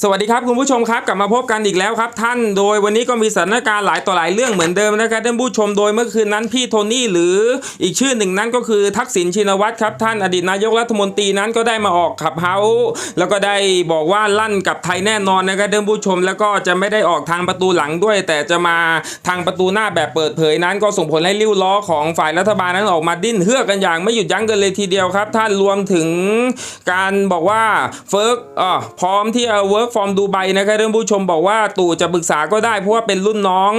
สวัสดีครับคุณผู้ชมครับกลับมาพบกันอีกแล้วครับ ท่านโดยวันนี้ก็มีสถานการณ์หลายต่อหลายเรื่องเหมือนเดิมนะครับท่านผู้ชมโดยเมื่อคืนนั้นพี่โทนี่หรืออีกชื่อหนึ่งนั้นก็คือทักษิณชินวัตรครับท่านอดีตนายกรัฐมนตรีนั้นก็ได้มาออกขับเฮาแล้วก็ได้บอกว่าลั่นกับไทยแน่นอนนะครับท่านผู้ชมแล้วก็จะไม่ได้ออกทางประตูหลังด้วย แต่จะมาทางประตูหน้าแบบเปิดเผยนั้น ก็ส่งผลให้ริ้วล้อของฝ่ายรัฐบาลนั้นออกมาดิ้นเฮือกกันอย่างไม่หยุดยั้งกันเลยทีเดียวครับ ท่านรวมถึงการบอกว่าเฟิร์กอ่อพร้อมที่จะ work from ดูไบนะครับท่านผู้ชมบอกว่าตู่จะปรึกษาก็ได้เพราะว่าเป็นรุ่นน้อง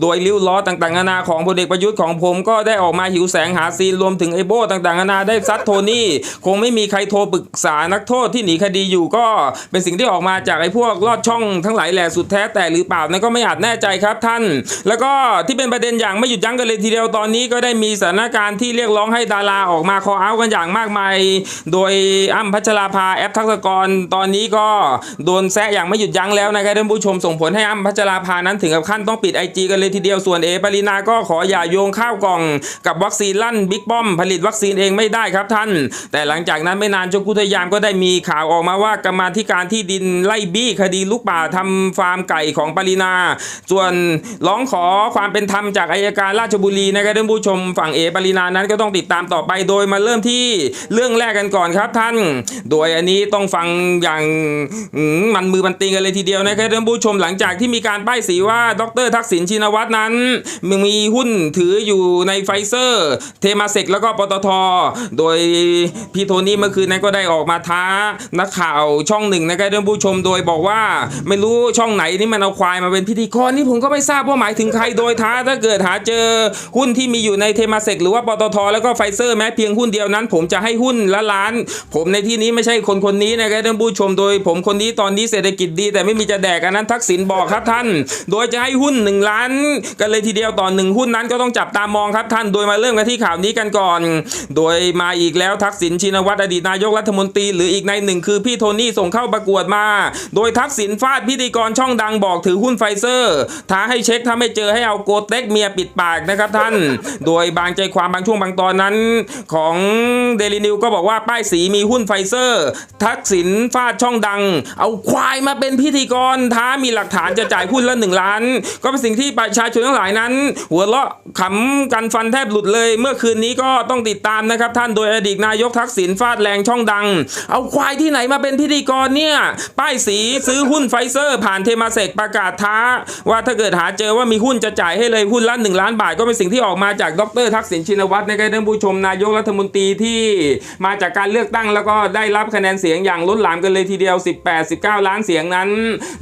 โดยริ้วล้อต่างๆนานาของพลเอกประยุทธ์ของผมก็ได้ออกมาหิวแสงหาซีนรวมถึงไอโบต่างๆนานาได้ซัดโทนี่ คงไม่มีใครโทรปรึกษานักโทษที่หนีคดีอยู่ก็เป็นสิ่งที่ออกมาจากไอพวกลอดช่องทั้งหลายแหล่สุดแท้แต่หรือเปล่านั้นก็ไม่อาจแน่ใจครับท่าน แล้วก็ที่เป็นประเด็นอย่างไม่หยุดยั้งกันเลยทีเดียวตอนนี้ก็ได้มีสถานการณ์ที่เรียกร้องให้ดาราออกมาคอเอากันอย่างมากมาย โดยอ้ำพัชราภาแอปทักษกรตอนนี้ก็โดนแซะอย่างไม่หยุดยั้งแล้วนะครับท่านผู้ชมส่งผลให้อ้ำพัชราภานั้นถึงกับขั้นต้องปิดไอจีกันเลยทีเดียวส่วนเอปรินาก็ขออย่าโยงข้าวกล่อง กับวัคซีนลั่นบิ๊กป้อมผลิตวัคซีนเองไม่ได้ครับท่าน แต่หลังจากนั้นไม่นานจกุทยามก็ได้มีข่าวออกมาว่ากรรมาธิการที่ดินไล่บี้คดีลูกป่าทำฟาร์มไก่ของปรินา ส่วนร้องขอความเป็นธรรมจากอายการราชบุรีนะครับท่านผู้ชมฝั่งเอปรินานั้นก็ต้องติดตามต่อไปโดยมาเริ่มที่เรื่องแรกกันก่อนครับท่าน โดยอันนี้ต้องฟังอย่างมันมือมันตีกันเลยทีเดียวนะครับท่านผู้ชมหลังจากที่มีการป้ายสีว่าดรทักษิณชินวัตรนั้นมีหุ้นถืออยู่ในไฟเซอร์ เทมาเซกแล้วก็ปตท โดยพี่โทนี่เมื่อคืนนั้นก็ได้ออกมาท้านักข่าวช่องหนึ่งนะครับท่านผู้ชมโดยบอกว่าไม่รู้ช่องไหนนี่มันเอาควายมาเป็นพิธีกรนี่ผมก็ไม่ทราบว่าหมายถึงใครโดยท้าถ้าเกิดหาเจอหุ้นที่มีอยู่ในเทมาเซกหรือว่าปตท แล้วก็ไฟเซอร์แม้เพียงหุ้นเดียวนั้น ผมจะให้หุ้นละล้าน ผมในที่นี้ไม่ใช่คนคนนี้นะครับท่านผู้ชมโดย ผมคนนี้ตอนนี้เศรษฐกิจดี แต่ไม่มีจะแดกอันนั้นทักษิณบอกครับท่าน โดยจะให้หุ้น 1 ล้าน กันเลยทีเดียวต่อหนึ่งหุ้นนั้นก็ต้องจับตามองครับท่าน โดยมาเริ่มกันที่ข่าวนี้กันก่อน โดยมาอีกแล้วทักษิณชินวัตรอดีตนายกรัฐมนตรีหรืออีกในหนึ่งคือพี่โทนี่ส่งเข้าประกวดมา โดยทักษิณฟาดพิธีกรช่องดังบอกถือหุ้นไฟเซอร์ท้าให้เช็คถ้าไม่เจอให้เอาโกเต็กเมียปิดปากนะครับท่าน โดยบางใจความบางช่วงบางตอนนั้น ของเดลินิวก็บอกว่าป้ายสีมีหุ้นไฟเซอร์ ทักษิณฟาดช่องดัง เอาควายมาเป็นพิธีกรท้ามีหลักฐานจะจ่ายหุ้นละหนึ่งล้าน ก็เป็นสิ่งที่ประชาชนทั้งหลายนั้น หัวเราะขำกันฟันแทบหลุดเลย เมื่อคืนนี้ก็ต้องติดตามนะครับ ท่านโดยอดีตนายกทักษิณฟาดแรงช่องดัง เอาควายที่ไหนมาเป็นพิธีกรเนี่ย ป้ายสีซื้อหุ้นไฟเซอร์ ผ่านเทมาเซกประกาศท้า ว่าถ้าเกิดหาเจอว่ามีหุ้นจะจ่ายให้เลยหุ้นละหนึ่งล้านบาท ก็เป็นสิ่งที่ออกมาจากดรทักษิณชินวัตรนะครับท่านผู้ชมนายกรัฐมนตรีที่มาจากการเลือกตั้งแล้วก็ได้รับคะแนนเสียงอย่างล้นหลามกันเลยทีเดียว 18-19ล้านเสียงนั้น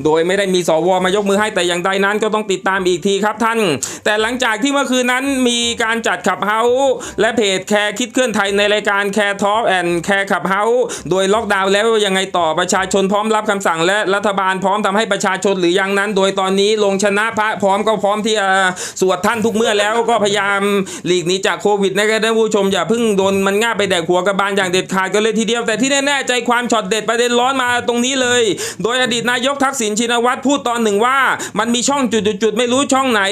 โดยไม่ได้มีสวมายกมือให้แต่อย่างใดนั้นก็ต้องติดตามอีกทีครับท่าน แต่หลังจากที่เมื่อคืนนั้นมีการจัดขับเฮาและเพจแคร์คิดเคลื่อนไทยในรายการแคร์ทอล์กแอนด์แคร์ขับเฮาโดยล็อกดาวน์แล้วยังไงต่อประชาชนพร้อมรับคำสั่งและรัฐบาลพร้อมทำให้ประชาชนหรือยังนั้น โดยตอนนี้ลงชนะพระพร้อมก็พร้อมที่จะสวดท่านทุกเมื่อแล้วก็พยายามหลีกหนีจากโควิดนะครับท่านผู้ชมอย่าเพิ่งโดนมันง่าไปแดกหัวกระบาลอย่างเด็ดขาดกันเลยทีเดียวแต่ที่แน่ๆใจความช็อตเด็ดประเด็นร้อนมาตรงนี้เลยโดยอดีตนายกทักษิณชินวัตรพูดตอนหนึ่งว่า มันมีช่องจุดๆไม่รู้ช่องไหน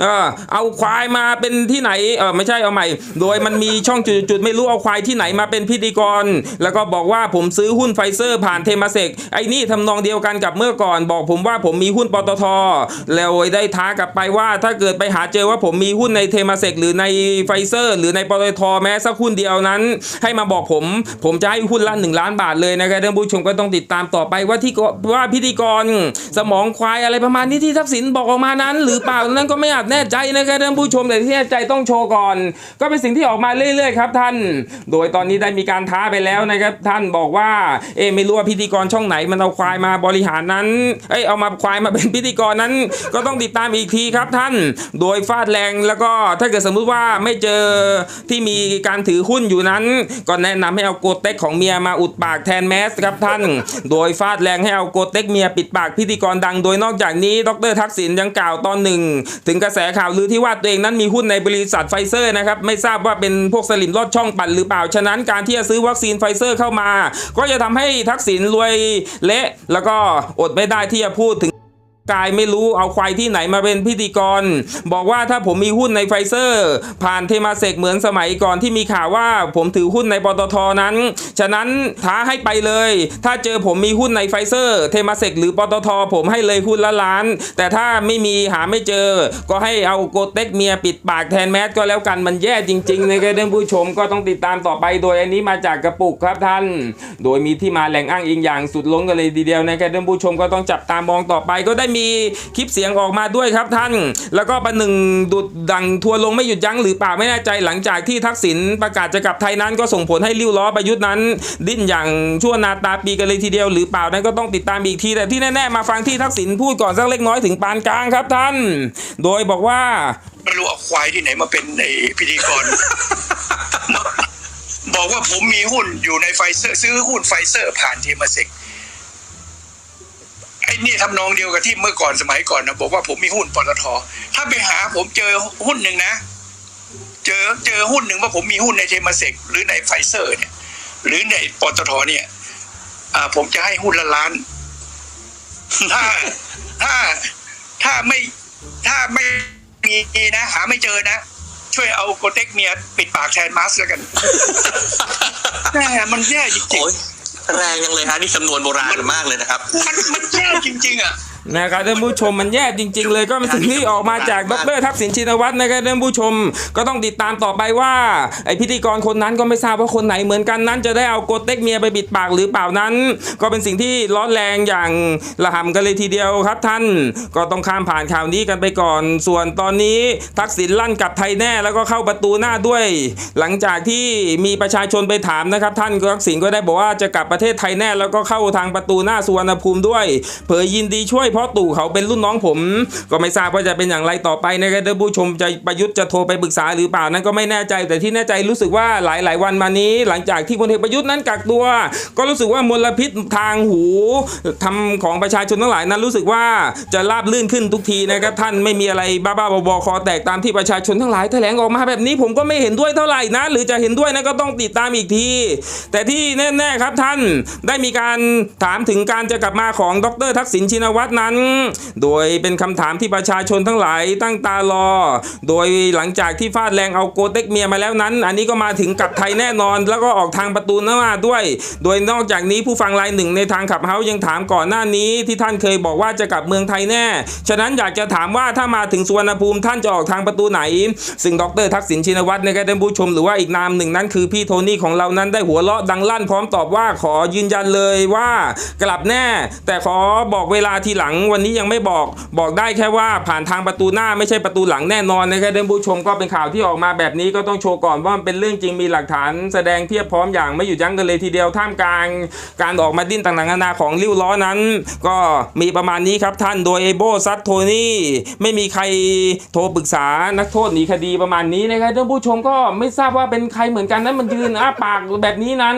เออเอาควายมาเป็นที่ไหนเออไม่ใช่เอาใหม่ โดยมันมีช่องจุดๆไม่รู้เอาควายที่ไหนมาเป็นพิธีกร แล้วก็บอกว่าผมซื้อหุ้นไฟเซอร์ผ่านเทมาเซกไอ้นี่ทำนองเดียวกันกับเมื่อก่อน บอกผมว่าผมมีหุ้นปตทแล้วได้ท้ากลับไปว่าถ้าเกิดไปหาเจอว่าผมมีหุ้นในเทมาเซกหรือในไฟเซอร์ หรือในปตทแม้สักหุ้นเดียวนั้น ให้มาบอกผม ผมจะให้หุ้นละหนึ่งล้านบาทเลยนะครับท่านผู้ชมก็ต้องติดตามต่อไปว่าที่กว่าพิธีกร สมองควายอะไรประมาณนี้ที่ทักษิณบอกออกมานั้น หรือเปล่านั้นก็ไม่อาจแน่ใจนะครับท่านผู้ชมแต่ที่แน่ใจต้องโชว์ก่อน ก็เป็นสิ่งที่ออกมาเรื่อยๆครับท่าน โดยตอนนี้ได้มีการท้าไปแล้วนะครับ ท่านบอกว่า เอไม่รู้ว่าพิธีกรช่องไหนมันเอาควายมาบริหารนั้นเอ้ยเอามาควายมาเป็นพิธีกรนั้น ก็ต้องติดตามอีกทีครับท่าน โดยฟาดแรงแล้วก็ถ้าเกิดสมมุติว่าไม่เจอที่มีการถือหุ้นอยู่นั้น ก็แนะนำให้เอาโกเต็กของเมียมาอุดปากแทนแมสครับท่าน โดยฟาดแรงให้เอาโกเต็กเมียปิดปากพิธีกรดัง โดยนอกจากนี้ ดรทักษิณยังกล่าวตอนหนึ่ง ถึงกระแสข่าวลือที่ว่าตัวเองนั้นมีหุ้นในบริษัทไฟเซอร์นะครับ ไม่ทราบว่าเป็นพวกสลิมลอดช่องปั่นหรือเปล่า ฉะนั้นการที่จะซื้อวัคซีนไฟเซอร์เข้ามา ก็จะทำให้ทักษิณรวยเละ แล้วก็อดไม่ได้ที่จะพูดถึง กายไม่รู้เอาควายที่ไหนมาเป็นพิธีกร บอกว่าถ้าผมมีหุ้นในไฟเซอร์ ผ่านเทมาเซกเหมือนสมัยก่อนที่มีข่าวว่าผมถือหุ้นในปตทนั้น ฉะนั้นท้าให้ไปเลย ถ้าเจอผมมีหุ้นในไฟเซอร์ เทมาเซกหรือปตทผมให้เลยหุ้นละล้าน แต่ถ้าไม่มีหาไม่เจอ ก็ให้เอาโกเต็กเมียปิดปากแทนแมสก็แล้วกันมันแย่จริงๆนะครับท่านผู้ชมก็ต้องติดตามต่อไปโดยอันนี้มาจากกระปุกครับท่าน โดยมีที่มาแหล่งอ้างอิงอย่างสุดล้นกันเลยทีเดียวนะครับท่านผู้ชมก็ต้องจับตามองต่อไปก็ได้มีคลิปเสียงออกมาด้วยครับท่าน แล้วก็ประหนึ่งดุดดังทัวร์ลงไม่หยุดยั้งหรือเปล่าไม่แน่ใจหลังจากที่ทักษิณประกาศจะกลับไทยนั้นก็ส่งผลให้ริ้วล้อประยุทธ์นั้น ดิ้นอย่างชั่วนาตาปีกันเลยทีเดียวหรือเปล่านั้นก็ต้องติดตามอีกที แต่ที่แน่ๆมาฟังที่ทักษิณพูดก่อนสักเล็กน้อยถึงปานกลางครับท่าน โดยบอกว่าไม่รู้เอาควายที่ไหนมาเป็นในพิธีกรบอกว่าผมมีหุ้นอยู่ในไฟเซอร์ ซื้อหุ้นไฟเซอร์ผ่านเทมเซก อ้นี่ทำนองเดียวกับที่เมื่อก่อนสมัยก่อนนะบอกว่าผมมีหุ้นปตทถ้าไปหาผมเจอหุ้นหนึ่งนะ เจอเจอหุ้นหนึ่งว่าผมมีหุ้นในเทมเซกหรือในไฟเซอร์เนี่ย หรือในปตทเนี่ยอ่าผมจะให้หุ้นละล้าน ถ้าถ้าถ้าไม่ถ้าไม่มีนะ หาไม่เจอนะ ช่วยเอาโกเต็กเมียปิดปากแทนมาสแล้วกันแม่มันแย่จริงโอ้ย แรงยังเลยฮะนี่จำนวนโบราณมากเลยนะครับ มันมันแย่จริง ๆ อะ นะครับท่านผู้ชมมันแย่จริง ๆ เลยก็เป็นสิ่งที่ออกมาจากดรทักษิณชินวัตรนะครับท่านผู้ชมก็ต้องติดตามต่อไปว่าไอพิธีกรคนนั้นก็ไม่ทราบว่าคนไหนเหมือนกันนั้น จะได้เอาโกเต็กเมียไปบิดปากหรือเปล่านั้น ก็เป็นสิ่งที่ร้อนแรงอย่างระห่ำกันเลยทีเดียวครับท่าน ก็ต้องข้ามผ่านข่าวนี้กันไปก่อน ส่วนตอนนี้ทักษิณลั่นกลับไทยแน่แล้วก็เข้าประตูหน้าด้วย หลังจากที่มีประชาชนไปถามนะครับ ท่านทักษิณก็ได้บอกว่าจะกลับประเทศไทยแน่แล้วก็เข้าทางประตูหน้าสุวรรณภูมิด้วย เผยยินดีช่วยเพราะตู่เขาเป็นรุ่นน้องผม ก็ไม่ทราบว่าจะเป็นอย่างไรต่อไปนะครับท่านผู้ชมจะประยุทธ์จะโทรไปปรึกษาหรือเปล่านั้นก็ไม่แน่ใจ แต่ที่แน่ใจรู้สึกว่าหลาย ๆ วันมานี้ หลังจากที่พลเอกประยุทธ์นั้นกักตัว ก็รู้สึกว่ามลพิษทางหูทำของประชาชนทั้งหลายนั้นรู้สึกว่าจะราบลื่นขึ้นทุกทีนะครับท่านไม่มีอะไรบ้าๆบอๆคอแตกตามที่ประชาชนทั้งหลายแถลงออกมาแบบนี้ผมก็ไม่เห็นด้วยเท่าไหร่นะ หรือจะเห็นด้วยนะก็ต้องติดตามอีกที แต่ที่แน่ ๆ ครับท่านได้มีการถามถึงการจะกลับมาของดรทักษิณชินวัตรนั้น โดยเป็นคำถามที่ประชาชนทั้งหลายตั้งตารอ โดยหลังจากที่ฟาดแรงเอาโกเต็กเมียมาแล้วนั้น อันนี้ก็มาถึงกลับไทยแน่นอน แล้วก็ออกทางประตูหน้าด้วย โดยนอกจากนี้ผู้ฟังรายหนึ่งในทางขับเฮายังถามก่อนหน้านี้ที่ท่านเคยบอกว่าจะกลับเมืองไทยแน่ ฉะนั้นอยากจะถามว่าถ้ามาถึงสุวรรณภูมิท่านจะออกทางประตูไหน ซึ่งดรทักษิณชินวัตรในะครับท่านผู้ชมหรือว่าอีกนามหนึ่งนั้น คือพี่โทนี่ของเรานั้นได้หัวเราะดังลั่นพร้อมตอบว่าขอยืนยันเลยว่ากลับแน่ แต่ขอบอกเวลาทีหลังวันนี้ยังไม่บอกบอกได้แค่ว่าผ่านทางประตูหน้าไม่ใช่ประตูหลังแน่นอนนะครับท่านผู้ชมก็เป็นข่าวที่ออกมาแบบนี้ก็ต้องโชว์ก่อนว่ามันเป็นเรื่องจริงมีหลักฐาน แสดงเทียบพร้อมอย่างไม่หยุดยั้งกันเลยทีเดียวท่ามกลาง การออกมาดิ้นต่างๆนานาของริ้วล้อนั้น ก็มีประมาณนี้ครับท่านโดยเอโบซัตโทนี่ไม่มีใครโทรปรึกษานักโทษหนีคดีประมาณนี้นะครับท่านผู้ชมก็ไม่ทราบว่าเป็นใครเหมือนกันนั้นมันยืนอ้าปากแบบนี้นั้น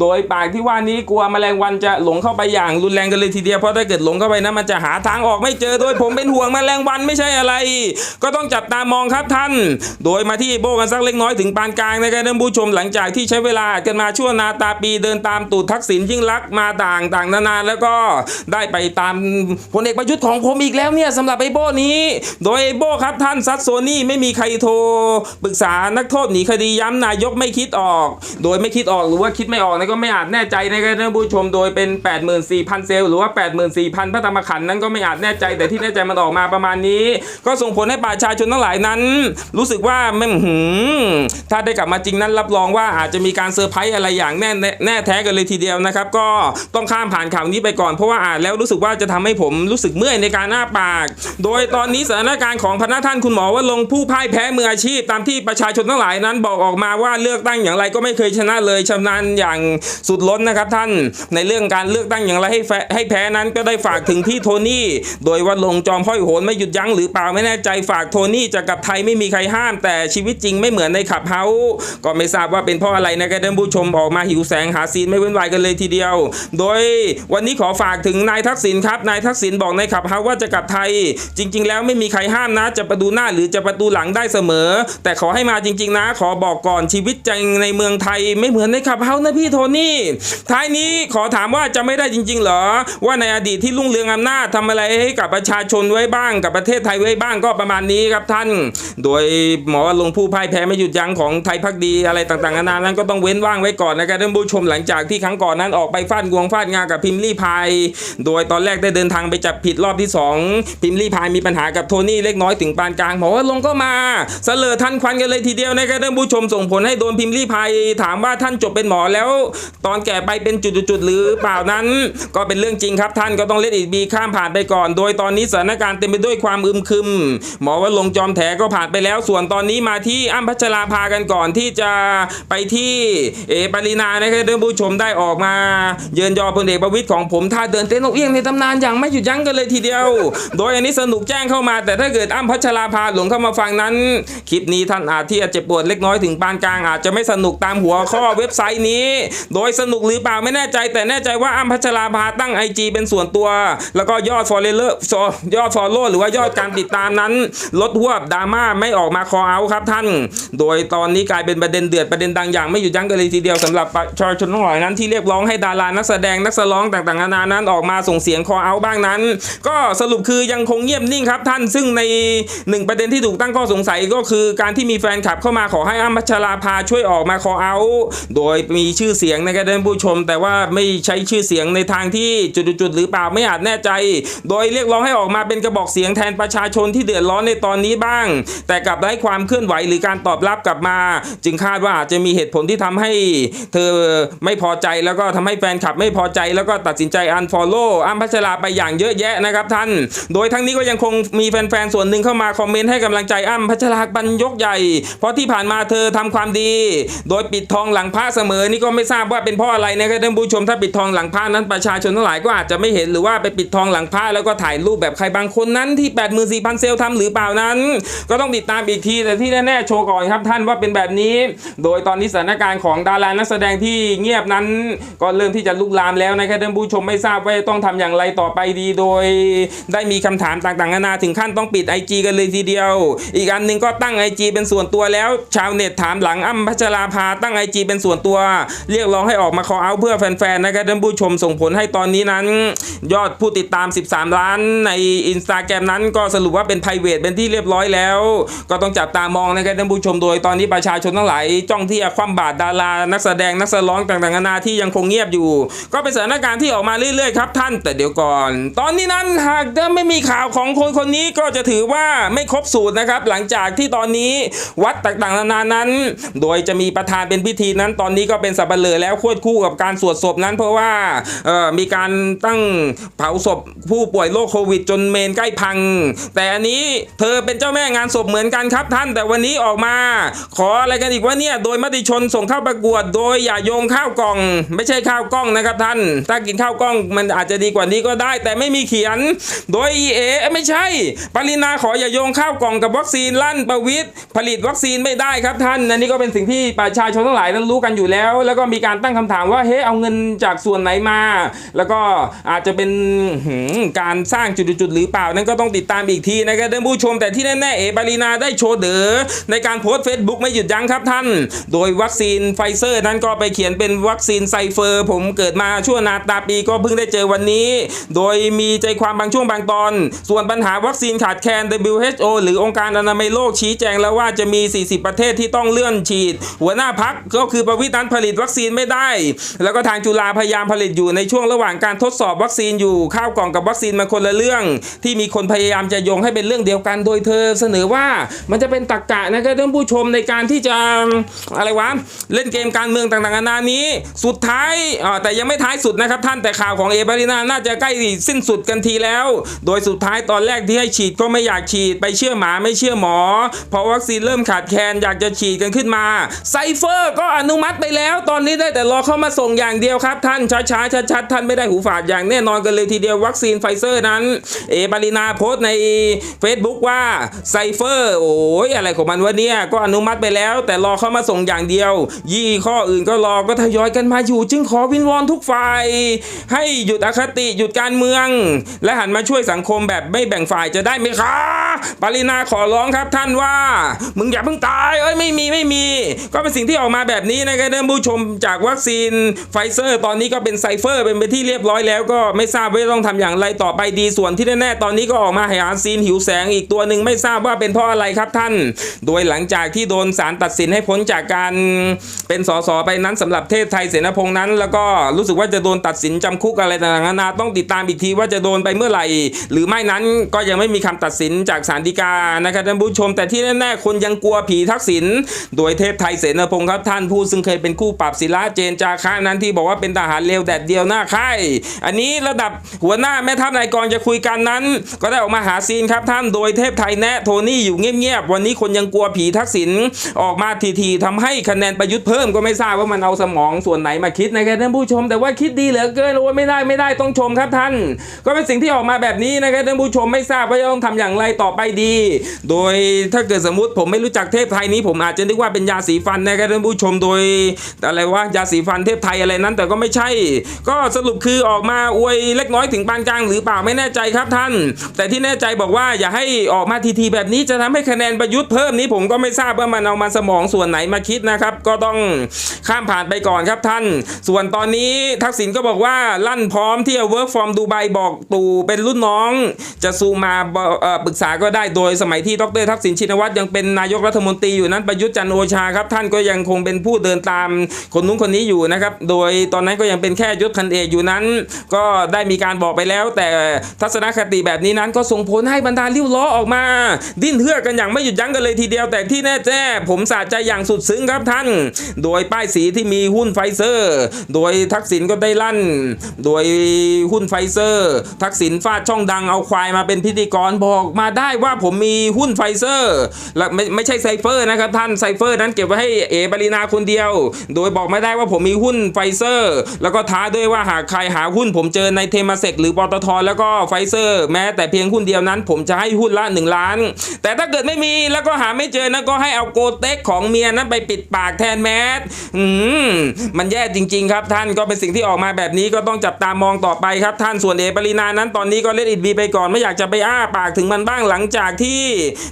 โดยปากที่ว่านี้กลัวแมลงวันจะหลงเข้าไปอย่างรุนแรงกันเลยทีเดียวเพราะถ้าเกิดหลงเข้าไปนะมันจะหาทางออกไม่เจอโดยผมเป็นห่วงแมลงวันไม่ใช่อะไร ก็ต้องจับตามองครับท่าน โดยมาที่โบกันสักเล็กน้อยถึงปานกลางนะครับท่านผู้ชมหลังจากที่ใช้เวลากันมาชั่วนาตาปีเดินตามตูดทักษิณยิ่งลักมาต่างต่างนานาแล้วก็ได้ไปตามพลเอกประยุทธ์ของผมอีกแล้วเนี่ยสำหรับไอโบนี้ โดยไอโบครับท่านซัดโซนี่ไม่มีใครโทรปรึกษานักโทษหนีคดีย้ำนายกไม่คิดออก โดยไม่คิดออกหรือว่าคิดไม่ออกนะก็ไม่อาจแน่ใจนะครับท่านผู้ชมโดยเป็น 84,000 เซลล์หรือว่า 84,000พระธรรมขันธ์นั้นก็ไม่อาจแน่ใจแต่ที่แน่ใจมันออกมาประมาณนี้ ก็ส่งผลให้ประชาชนทั้งหลายนั้น รู้สึกว่าแม่งหืมถ้าได้กลับมาจริงนั้นรับรองว่าอาจจะมีการเซอร์ไพรส์อะไรอย่างแน่แน่แท้กันเลยทีเดียวนะครับ ก็ต้องข้ามผ่านข่าวนี้ไปก่อนเพราะว่าอ่านแล้วรู้สึกว่าจะทำให้ผมรู้สึกเมื่อยในการอ้าปาก โดยตอนนี้สถานการณ์ของพนักท่านคุณหมอว่าลงผู้พ่ายแพ้มืออาชีพ ตามที่ประชาชนทั้งหลายนั้นบอกออกมาว่าเลือกตั้งอย่างไรก็ไม่เคยชนะเลยชำนาญอย่างสุดล้นนะครับท่านในเรื่องการเลือกตั้งอย่างไรให้ให้แพ้นั้นก็ได้ฝากถึงพี่โทนี่โดยว่าลงจอมห้อยโหนไม่หยุดยั้งหรือเปล่าไม่แน่ใจฝากโทนี่จะกลับไทยไม่มีใครห้าม แต่ชีวิตจริงไม่เหมือนในขับเฮาก็ไม่ทราบว่าเป็นเพราะอะไรนะครับท่านผู้ชมออกมาหิวแสงหาซีนไม่เว้นวายกันเลยทีเดียว โดยวันนี้ขอฝากถึงนายทักษิณครับนายทักษิณบอกในขับเฮาว่าจะกลับไทย จริง ๆ แล้วไม่มีใครห้ามนะ จะประตูหน้าหรือจะประตูหลังได้เสมอ แต่ขอให้มาจริง ๆ นะ ขอบอกก่อนชีวิตจริงในเมืองไทยไม่เหมือนในขับเฮานะพี่โทนี่ท้ายนี้ขอถามว่าจะไม่ได้จริง ๆ เหรอว่าในอดีตที่รุ่งเรืองอำนาจนาจทำอะไรให้กับประชาชนไว้บ้างกับประเทศไทยไว้บ้างก็ประมาณนี้ครับท่าน โดยหมอลงผู้พ่ายแพ้ไม่หยุดยั้งของไทยพักดีอะไรต่างๆนานานั้นก็ต้องเว้นว่างไว้ก่อนนะครับท่านผู้ชมหลังจากที่ครั้งก่อนนั้นออกไปฟาดงวงฟาดงากับพิมพ์ลี่พาย โดยตอนแรกได้เดินทางไปจับผิดรอบที่สองพิมพ์ลี่พายมีปัญหากับโทนี่เล็กน้อยถึงปานกลางหมอว่าลงก็มาเสลอทันควันกันเลยทีเดียวนะครับท่านผู้ชมส่งผลให้โดนพิมพ์ลี่พายถามว่าท่านจบเป็นหมอแล้ว ตอนแก่ไปเป็นจุดๆหรือเปล่านั้น ก็เป็นเรื่องจริงครับท่านก็ต้องเล่นอีกบีคข้ามผ่านไปก่อน โดยตอนนี้สถานการณ์เต็มไปด้วยความอึมครึม หมอว่าลงจอมแถก็ผ่านไปแล้ว ส่วนตอนนี้มาที่อ้ำพัชราภากันก่อนที่จะไปที่เอปรินานะครับท่านผู้ชมได้ออกมา เยือนยอพลเอกประวิตยของผมท่าเดินเต้นนกเอี้ยงในตำนานอย่างไม่หยุดยั้งกันเลยทีเดียว โดยอันนี้สนุกแจ้งเข้ามา แต่ถ้าเกิดอ้ำพัชราภาหลงเข้ามาฟังนั้น คลิปนี้ท่านอาจที่จะเจ็บปวดเล็กน้อยถึงปานกลางอาจจะไม่สนุกตามหัวข้อเว็บไซต์นี้ โดยสนุกหรือเปล่าไม่แน่ใจ แต่แน่ใจว่าอ้ำพัชราภาตั้ง IG เป็นส่วนตัวแล้วก็ยอดฟอลเลอร์ยอดฟอลโล่หรือว่ายอดการติดตามนั้น ลดหวบดราม่าไม่ออกมาคอเอาครับท่าน โดยตอนนี้กลายเป็นประเด็นเดือดประเด็นดังอย่างไม่หยุดยั้งกันเลยทีเดียวสำหรับประชาชนทั้งหลายนั้นที่เรียกร้องให้ดารานักแสดงนักแสร้องต่างๆนานานั้นออกมาส่งเสียงคอเอาบ้างนั้น ก็สรุปคือยังคงเงียบนิ่งครับท่านซึ่งในหนึ่งประเด็นที่ถูกตั้งข้อสงสัยก็คือการที่มีแฟนคลับเข้ามาขอให้อ้ำพัชราภาช่วยออกมาคอเอา โดยมีชื่อเสียงในะครับท่านผู้ชม แต่ว่าไม่ใช้ชื่อเสียงในทางที่จุดๆหรือเปล่าไม่อาจแน่ใจโดยเรียกร้องให้ออกมาเป็นกระบอกเสียงแทนประชาชนที่เดือดร้อนในตอนนี้บ้าง แต่กลับได้ความเคลื่อนไหวหรือการตอบรับกลับมา จึงคาดว่าอาจจะมีเหตุผลที่ทำให้ เธอไม่พอใจแล้วก็ทำให้แฟนคลับไม่พอใจแล้วก็ตัดสินใจอันฟอลโล่อ้ำพัชราไปอย่างเยอะแยะนะครับท่าน โดยทั้งนี้ก็ยังคงมีแฟนๆส่วนหนึ่งเข้ามาคอมเมนต์ให้กำลังใจอ้ำพัชราบันยกใหญ่ เพราะที่ผ่านมาเธอทำความดี โดยปิดทองหลังพระเสมอนี่ก็ไม่ทราบว่าเป็นเพราะอะไรนะครับท่านผู้ชมถ้าปิดทองหลังพระนั้นประชาชนทั้งหลายก็อาจจะไม่เห็นหรือว่าไปปิดทองหลังพระแล้วก็ถ่ายรูปแบบใครบางคนนั้นที่ 84,000 เซลล์ทำหรือเปล่านั้น ก็ต้องติดตามอีกทีแต่ที่แน่ๆโชว์ก่อนครับท่านว่าเป็นแบบนี้ โดยตอนนี้สถานการณ์ของดารานักแสดงที่เงียบนั้น ก็เริ่มที่จะลุกลามแล้วนะครับท่านผู้ชมไม่ทราบว่าต้องทำอย่างไรต่อไปดี โดยได้มีคำถามต่างๆนานาถึงขั้นต้องปิด IG กันเลยทีเดียว อีกอันหนึ่งก็ตั้ง IG เป็นส่วนตัวแล้ว ชาวเน็ตถามหลังอ้ำพัชราภาตั้ง IG เป็นส่วนตัว เรียกร้องให้ออกมาคอเอาเพื่อแฟนๆนะครับท่านผู้ชมส่งผลให้ตอนนี้นั้น ยอดผู้ติดตาม 13 ล้านในอินสตาแกรมนั้นก็สรุปว่าเป็น p r i v a t เป็นที่เรียบร้อยแล้ว ก็ต้องจับตามองนะครับท่านผู้ชมโดยตอนนี้ประชาชนทั้งหลายจ้องที่จะคว่ำบาตรดารา นักแสดงนักแสร้องต่างๆนานาที่ยังคงเงียบอยู่ ก็เป็นสถานการณ์ที่ออกมาเรื่อยๆครับท่านแต่เดี๋ยวก่อน ตอนนี้นั้นหากจะไม่มีข่าวของคนคนนี้ก็จะถือว่าไม่ครบสูตรนะครับ หลังจากที่ตอนนี้วัดต่างๆนานานั้น โดยจะมีประธานเป็นพิธีนั้น ตอนนี้ก็เป็นสับปะเลอแล้วควบคู่กับการสวดศพนั้น เพราะว่ามีการตั้งเผาศพผู้ป่วยโรคโควิดจนเมนใกล้พัง แต่อันนี้เธอเป็นเจ้าแม่งานศพเหมือนกันครับท่าน แต่วันนี้ออกมา ขออะไรกันอีกว่าเนี่ยโดยมติชนส่งเข้าประกวด โดยอย่าโยงข้าวกล่อง ไม่ใช่ข้าวกล้องนะครับท่าน ถ้ากินข้าวกล้องมันอาจจะดีกว่านี้ก็ได้ แต่ไม่มีเขียน โดยเอไม่ใช่ ปรินาขออย่าโยงข้าวกล่องกับวัคซีนลั่นประวิทย์ผลิตวัคซีนไม่ได้ครับท่านอันนี้ก็เป็นสิ่งที่ประชาชนทั้งหลายนั้นรู้กันอยู่แล้ว แล้วก็มีการตั้งคำถามว่าเฮ้เอาเงินจากส่วนไหนมา แล้วก็อาจจะเป็นการสร้างจุดๆหรือเปล่านั้นก็ต้องติดตามอีกทีนะครับท่านผู้ชมแต่ที่แน่ๆเอปารีนาได้โชว์เด๋อในการโพสต์เฟซบุ๊กไม่หยุดยั้งครับท่าน โดยวัคซีนไฟเซอร์นั้นก็ไปเขียนเป็นวัคซีนไซเฟอร์ ผมเกิดมาชั่วนาตาปีก็เพิ่งได้เจอวันนี้ โดยมีใจความบางช่วงบางตอน ส่วนปัญหาวัคซีนขาดแคลน WHO หรือองค์การอนามัยโลกชี้แจงแล้วว่าจะมี 40 ประเทศที่ต้องเลื่อนฉีด หัวหน้าพักก็คือประวิตรนั้นผลิตวัคซีนไม่ได้ แล้วก็ทางจุฬาพยายามผลิตอยู่ในช่วงระหว่างการทดสอบวัคซีนอยู่ข้าวกล่องกับวัคซีนมันคนละเรื่อง ที่มีคนพยายามจะโยงให้เป็นเรื่องเดียวกัน โดยเธอเสนอว่ามันจะเป็นตรกกะนะครับท่านผู้ชมในการที่จะอะไรวะเล่นเกมการเมืองต่างๆนานานี้ สุดท้ายอ่าแต่ยังไม่ท้ายสุดนะครับท่านแต่ข่าวของเอเบรินาน่าจะใกล้สิ้นสุดกันทีแล้ว โดยสุดท้ายตอนแรกที่ให้ฉีดก็ไม่อยากฉีดไปเชื่อหมาไม่เชื่อหมอพอวัคซีนเริ่มขาดแคลนอยากจะฉีดกันขึ้นมาไซเฟอร์ก็อนุมัติไปแล้ว ตอนนี้ได้แต่รอเข้ามาส่งอย่างเดียวครับ ท่านช้าๆชัดๆท่านไม่ได้หูฝาดอย่างแน่นอนกันเลยทีเดียววัคซีนไฟเซอร์นั้น เอบารินาโพสใน Facebook ว่าไซเฟอร์โอ้ยอะไรของมันวะเนี่ย ก็อนุมัติไปแล้ว แต่รอเข้ามาส่งอย่างเดียว ยี่ข้ออื่นก็รอก็ทยอยกันมาอยู่ จึงขอวินวอนทุกฝ่าย ให้หยุดอคติหยุดการเมือง และหันมาช่วยสังคมแบบไม่แบ่งฝ่ายจะได้ไหมคะปรินาขอร้องครับท่านว่า มึงอย่าเพิ่งตายเอ้ยไม่มีไม่มี ก็เป็นสิ่งที่ออกมาแบบนี้นะครับท่านผู้ชมจากวัคซีนไฟเซอร์ ตอนนี้ก็เป็นไซเฟอร์เป็นไปที่เรียบร้อยแล้วก็ไม่ทราบว่าต้องทำอย่างไรต่อไปดีส่วนที่แน่ๆตอนนี้ก็ออกมาหาซีนหิวแสงอีกตัวหนึ่งไม่ทราบว่าเป็นเพราะอะไรครับท่าน โดยหลังจากที่โดนศาลตัดสินให้พ้นจากการเป็นสสไปนั้นสำหรับเทพไทยเสนาพงษ์นั้น แล้วก็รู้สึกว่าจะโดนตัดสินจำคุกอะไรต่างๆนานาต้องติดตามอีกทีว่าจะโดนไปเมื่อไหร่ หรือไม่นั้นก็ยังไม่มีคำตัดสินจากศาลฎีกานะครับท่านผู้ชม แต่ที่แน่ๆคนยังกลัวผีทักษิณโดยเทพไทยเสนาพงษ์ครับท่านผู้ซึ่งเคยเป็นคู่ปรับศิลาเจนจาคะนั้นที่บอกว่าเป็นทหารเลวแดดเดียวหน้าค่ายอันนี้ระดับหัวหน้าแม่ทัพนายกองจะคุยกันนั้น ก็ได้ออกมาหาซีนครับท่านโดยเทพไทยแนะโทนี่อยู่เงียบๆวันนี้คนยังกลัวผีทักษิณออกมาทีๆทำให้คะแนนประยุทธ์เพิ่มก็ไม่ทราบว่ามันเอาสมองส่วนไหนมาคิดนะครับท่านผู้ชม แต่ว่าคิดดีเหลือเกินโอ้ไม่ได้ไม่ได้ต้องชมครับท่าน ก็เป็นสิ่งที่ออกมาแบบนี้นะครับท่านผู้ชมไม่ทราบว่าจะต้องทำอย่างไรต่อไปดี โดยถ้าเกิดสมมติผมไม่รู้จักเทพไทยนี้ผมอาจจะนึกว่าเป็นยาสีฟันนะครับท่านผู้ชมโดยอะไรว่ายาสีฟันเทพไทยอะไรนั้น แต่ก็ไม่ใช่ ก็สรุปคือออกมาอวยเล็กน้อยถึงปานกลางหรือเปล่าไม่แน่ใจครับท่าน แต่ที่แน่ใจบอกว่าอย่าให้ออกมาทีๆแบบนี้จะทำให้คะแนนประยุทธ์เพิ่มนี้ผมก็ไม่ทราบว่ามันเอามาสมองส่วนไหนมาคิดนะครับ ก็ต้องข้ามผ่านไปก่อนครับท่าน ส่วนตอนนี้ทักษิณก็บอกว่าลั่นพร้อมที่จะ work from ดูไบบอกตู่เป็นรุ่นน้อง จะซูมมาปรึกษาก็ได้โดยสมัยที่ดรทักษิณชินวัตรยังเป็นนายกรัฐมนตรีอยู่นั้นประยุทธ์จันโอชาครับท่านก็ยังคงเป็นผู้เดินตามคนนู้นคนนี้อยู่นะครับ โดยตอนนั้นก็ยังเป็นแค่ยศพันเอกอยู่นั้น ก็ได้มีการบอกไปแล้วแต่ทัศนคติแบบนี้นั้นก็ส่งผลให้บรรดาลิ้วล้อออกมา ดิ้นเทือกกันอย่างไม่หยุดยั้งกันเลยทีเดียวแต่ที่แน่แจ้ผมสะใจอย่างสุดซึ้งครับท่าน โดยป้ายสีที่มีหุ้นไฟเซอร์ โดยทักษิณก็ได้ลั่น โดยหุ้นไฟเซอร์ ทักษิณฟาดช่องดังเอาควายมาเป็นพิธีกรบอกมาได้ว่าผมมีหุ้นไฟเซอร์และไม่ไม่ใช่ไซเฟอร์นะครับท่านไซเฟอร์นั้นเก็บไว้ให้เอปรินาคนเดียว โดยบอกไม่ได้ว่าผมมีหุ้นไฟเซอร์ แล้วก็ท้าด้วยว่าหากใครหาหุ้นผมเจอในเทมาเซกหรือปตทแล้วก็ไฟเซอร์ แม้แต่เพียงหุ้นเดียวนั้น ผมจะให้หุ้นละ 1 ล้าน แต่ถ้าเกิดไม่มีแล้วก็หาไม่เจอนะก็ให้เอาโกเต็กของเมียนั้นไปปิดปากแทนแมสอืมมันแย่จริง ๆ ครับท่านก็เป็นสิ่งที่ออกมาแบบนี้ก็ต้องจับตามองต่อไปครับท่านส่วนเอปรินานั้นตอนนี้ก็เล่นอิดบีไปก่อนไม่อยากจะไปอ้าปากถึงมันบ้างหลังจากที่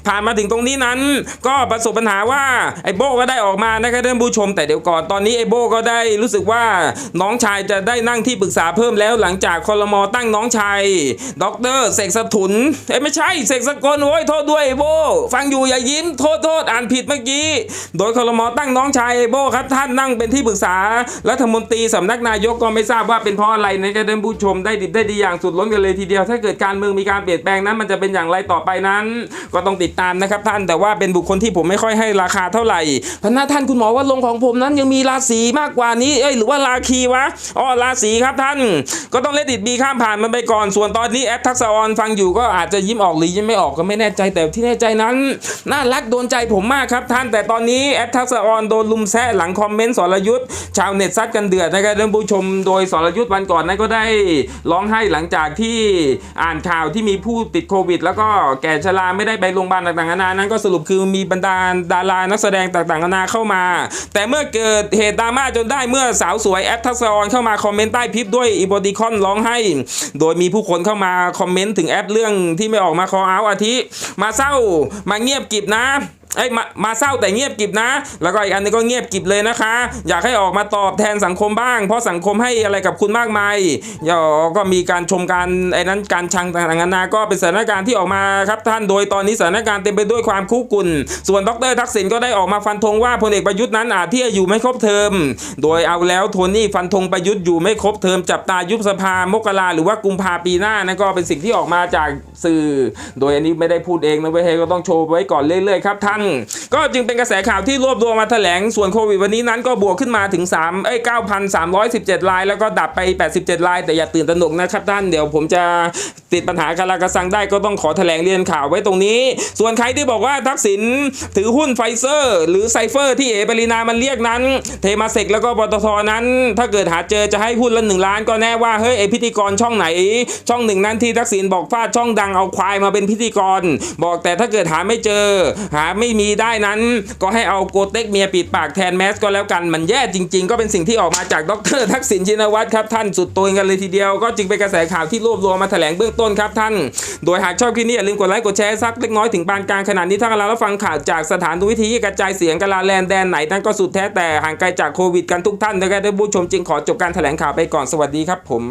ผ่านมาถึงตรงนี้นั้น ก็ประสบปัญหาว่าไอโบก็ได้ออกมานะครับท่านผู้ชม แต่เดี๋ยวก่อนตอนนี้ไอโบก็ได้รู้สึกว่าน้องชายจะได้นั่งที่ปรึกษาเพิ่มแล้วหลังจากคอรมอตั้งน้องชายดอกเตอร์เสกสถุนเอ้ยไม่ใช่เสกสกลโอ้ยโทษด้วยโบ ฟังอยู่อย่ายิ้มโทษโทษอ่านผิดเมื่อกี้ โดยคอรมอตั้งน้องชายโบครับท่านนั่งเป็นที่ปรึกษารัฐมนตรีสำนักนายกก็ไม่ทราบว่าเป็นเพราะอะไรนะครับท่านผู้ชมได้ดิบได้ดีอย่างสุดล้นกันเลยทีเดียว ถ้าเกิดการเมืองมีการเปลี่ยนแปลงนั้น มันจะเป็นอย่างไรต่อไปนั้น ก็ต้องติดตามนะครับท่านแต่ว่าเป็นบุคคลที่ผมไม่ค่อยให้ราคาเท่าไหร่พระนาท่านคุณหมอว่าลงของผมนั้นยังมีราศีมากกว่านี้เอ้ยหรือว่าราคีวะอ๋อราศีครับท่าน ก็ต้องเลดิดบีข้ามผ่านมันไปก่อนส่วนตอนนี้แอปทักษะออนฟังอยู่ก็อาจจะยิ้มออกหรือยิ้มไม่ออกก็ไม่แน่ใจแต่ที่แน่ใจนั้น น่ารักโดนใจผมมากครับท่านแต่ตอนนี้แอปทักษะออนโดนลุมแซะหลังคอมเมนต์สรยุทธ์ชาวเน็ตซัดกันเดือดนะครับท่านผู้ชมโดยสรยุทธ์วันก่อนนั้นก็ได้ร้องไห้หลังจากที่อ่านข่าวที่มีผู้ติดโควิด แล้วก็แก่ชราไม่ได้ไปโรงพยาบาลต่างๆนานานั้น ก็สรุปคือมีบรรดาดารานักแสดงต่างๆนานาเข้ามา แต่เมื่อเกิดเหตุดราม่าจนได้เมื่อสาวสวยแอปทักษะออนเข้ามาคอมเมนต์ใต้คลิปด้วยอีโบดิคอนร้องไห้โดยมีผู้คนเข้ามาคอมเมนต์ถึงแอปเรื่องที่ไม่ออกมาคอเอาอาทิ มาเศร้ามาเงียบกิบนะ เอ้ยมามาเศร้าแต่เงียบกิบนะ แล้วก็อีกอันนึงก็เงียบกิบเลยนะคะ อยากให้ออกมาตอบแทนสังคมบ้าง เพราะสังคมให้อะไรกับคุณมากมายอย่าก็มีการชมการไอ้นั้นการชังต่างๆนานาก็เป็นสถานการณ์ที่ออกมาครับท่านโดยตอนนี้สถานการณ์เต็มไปด้วยความคุกุ่นส่วนดรทักษิณก็ได้ออกมาฟันธงว่าพลเอกประยุทธ์นั้นอาจที่จะอยู่ไม่ครบเทอมโดยเอาแล้วโทนี่ฟันธงประยุทธ์อยู่ไม่ครบเทอมจับตายุบสภามกราหรือว่ากุมภาปีหน้านั่นก็เป็นสิ่งที่ออกมาจากสื่อ โดยอันนี้ไม่ได้พูดเองนะเว้ยเฮ้ยก็ต้องโชว์ไว้ก่อนเรื่อยๆครับท่านก็จึงเป็นกระแสข่าวที่รวบรวมมาแถลงส่วนโควิดวันนี้นั้นก็บวกขึ้นมาถึง3เอ้ย9,317ราย แล้วก็ดับไป 87ราย แต่อย่าตื่นตระหนกนะครับท่านเดี๋ยวผมจะติดปัญหาคารากระซังได้ก็ต้องขอแถลงเรียนข่าวไว้ตรงนี้ ส่วนใครที่บอกว่าทักษิณถือหุ้นไฟเซอร์ หรือไซเฟอร์ที่เอปรินามันเรียกนั้น เทมาเซกแล้วก็ปตทนั้น ถ้าเกิดหาเจอจะให้หุ้นละหนึ่งล้านก็แน่ว่าเฮ้ยไอพิธีกรช่องไหน ช่องหนึ่งนั้นที่ทักษิณบอกฟาดช่องดังเอาควายมาเป็นพิธีกร บอกแต่ถ้าเกิดหาไม่เจอ หาไม่มีได้นั้น ก็ให้เอาโกเต็กเมียปิดปากแทนแมสก็แล้วกันมันแย่จริง ๆ ก็เป็นสิ่งที่ออกมาจากดรทักษิณชินวัตรครับท่านสุดโต่งกันเลยทีเดียว ก็จึงเป็นกระแสข่าวที่รวบรวมมาแถลงเบื้องต้นครับท่าน โดยหากชอบคลิปนี้อย่าลืมกดไลค์กดแชร์สักเล็กน้อยถึงปานกลางขนาดนี้ถ้ากำลังรับฟังข่าวจากสถานทูตวิทยุกระจายเสียงกลาแลนแดนไหนนั่นก็สุดแท้แต่ห่างไกลจากโควิดกันทุกท่านนะครับท่านผู้ชมจึงขอจบการแถลงข่าวไปก่อนสวัสดีครับผม